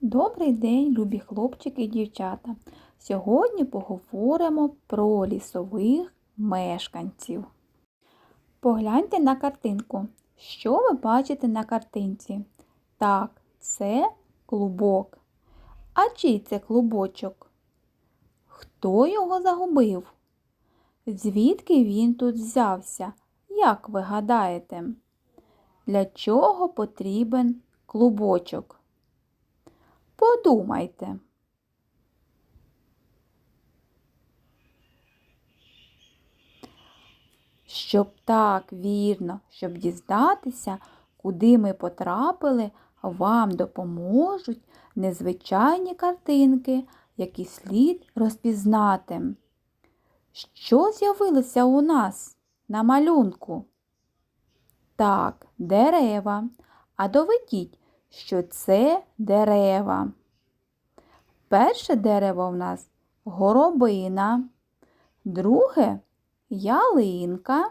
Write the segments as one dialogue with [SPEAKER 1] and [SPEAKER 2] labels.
[SPEAKER 1] Добрий день, любі хлопчики і дівчата. Сьогодні поговоримо про лісових мешканців. Погляньте на картинку. Що ви бачите на картинці? Так, це клубок. А чий це клубочок? Хто його загубив? Звідки він тут взявся? Як ви гадаєте? Для чого потрібен клубочок? Подумайте. Щоб так вірно, щоб дізнатися, куди ми потрапили, вам допоможуть незвичайні картинки, які слід розпізнати. Що з'явилося у нас на малюнку? Так, дерева. А доведіть, що це дерева. Перше дерево в нас горобина, друге ялинка,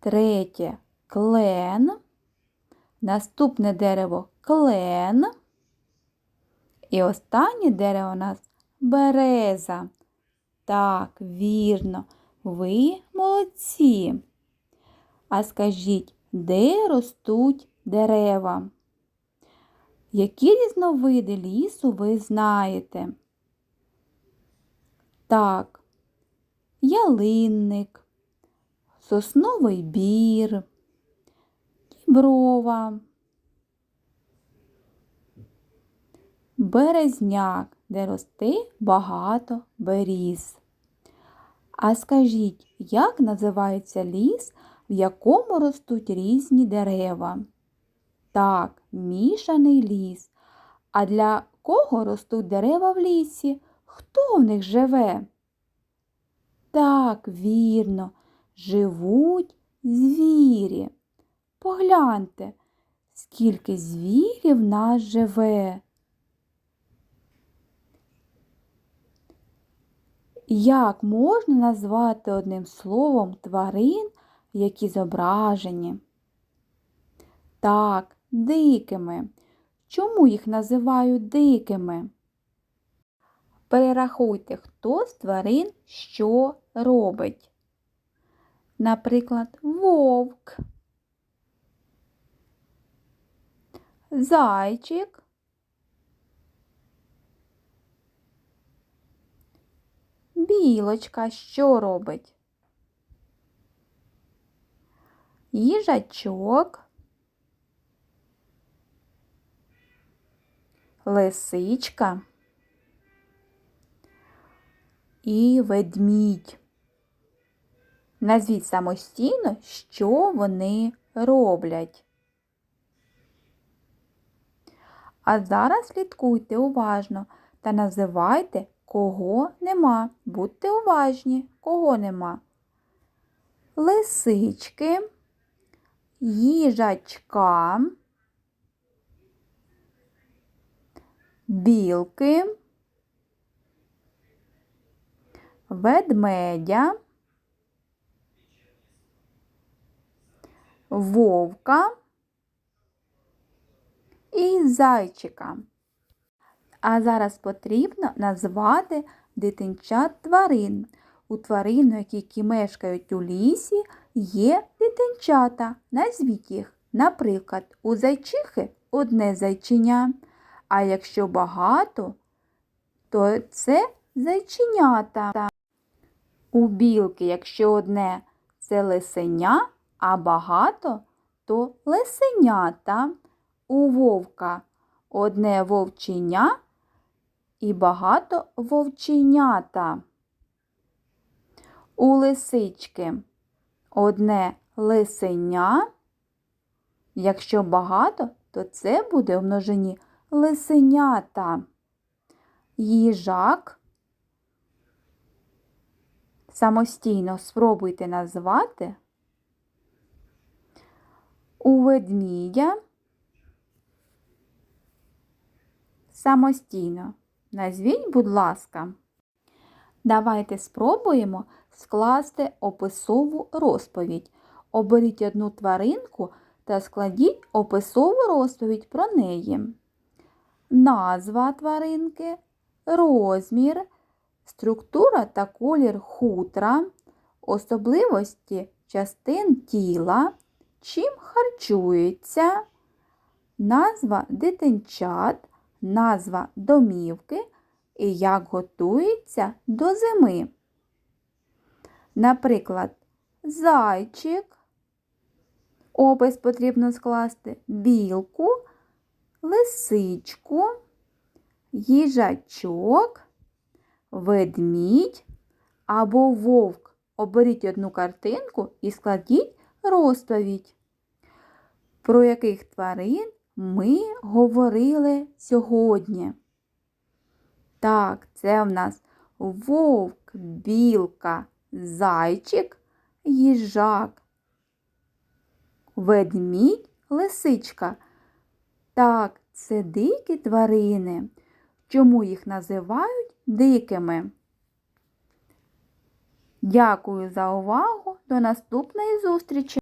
[SPEAKER 1] третє клен, наступне дерево клен. І останнє дерево у нас береза. Так, вірно, ви молодці. А скажіть, де ростуть дерева? Які різновиди лісу ви знаєте? Так, ялинник, сосновий бір, діброва, березняк, де росте багато беріз. А скажіть, як називається ліс, в якому ростуть різні дерева? Так, мішаний ліс. А для кого ростуть дерева в лісі? Хто в них живе? Так, вірно, живуть звірі. Погляньте, скільки звірів нас живе. Як можна назвати одним словом тварин, які зображені? Так, дикими. Чому їх називають дикими? Перерахуйте, хто з тварин що робить. Наприклад, вовк, зайчик, білочка що робить? Їжачок, лисичка і ведмідь. Назвіть самостійно, що вони роблять. А зараз слідкуйте уважно та називайте, кого нема. Будьте уважні, кого нема. Лисички, їжачка, білки, ведмедя, вовка і зайчика. А зараз потрібно назвати дитинчат тварин. У тваринок, які мешкають у лісі, є дитинчата. Назвіть їх. Наприклад, у зайчихи одне зайчиня. А якщо багато, то це зайченята. У білки, якщо одне це лисеня, а багато, то лисенята. У вовка одне вовченя і багато вовченята. У лисички одне лисеня. Якщо багато, то це буде в множині лисенята. Їжак. Самостійно спробуйте назвати. У ведмідя. Самостійно. Назвіть, будь ласка. Давайте спробуємо скласти описову розповідь. Оберіть одну тваринку та складіть описову розповідь про неї. Назва тваринки, розмір, структура та колір хутра, особливості частин тіла, чим харчується, назва дитинчат, назва домівки і як готується до зими. Наприклад, зайчик, опис потрібно скласти, білку, лисичку, їжачок, ведмідь або вовк. Оберіть одну картинку і складіть розповідь. Про яких тварин ми говорили сьогодні? Так, це в нас вовк, білка, зайчик, їжак, ведмідь, лисичка. Так, це дикі тварини. Чому їх називають дикими? Дякую за увагу. До наступної зустрічі!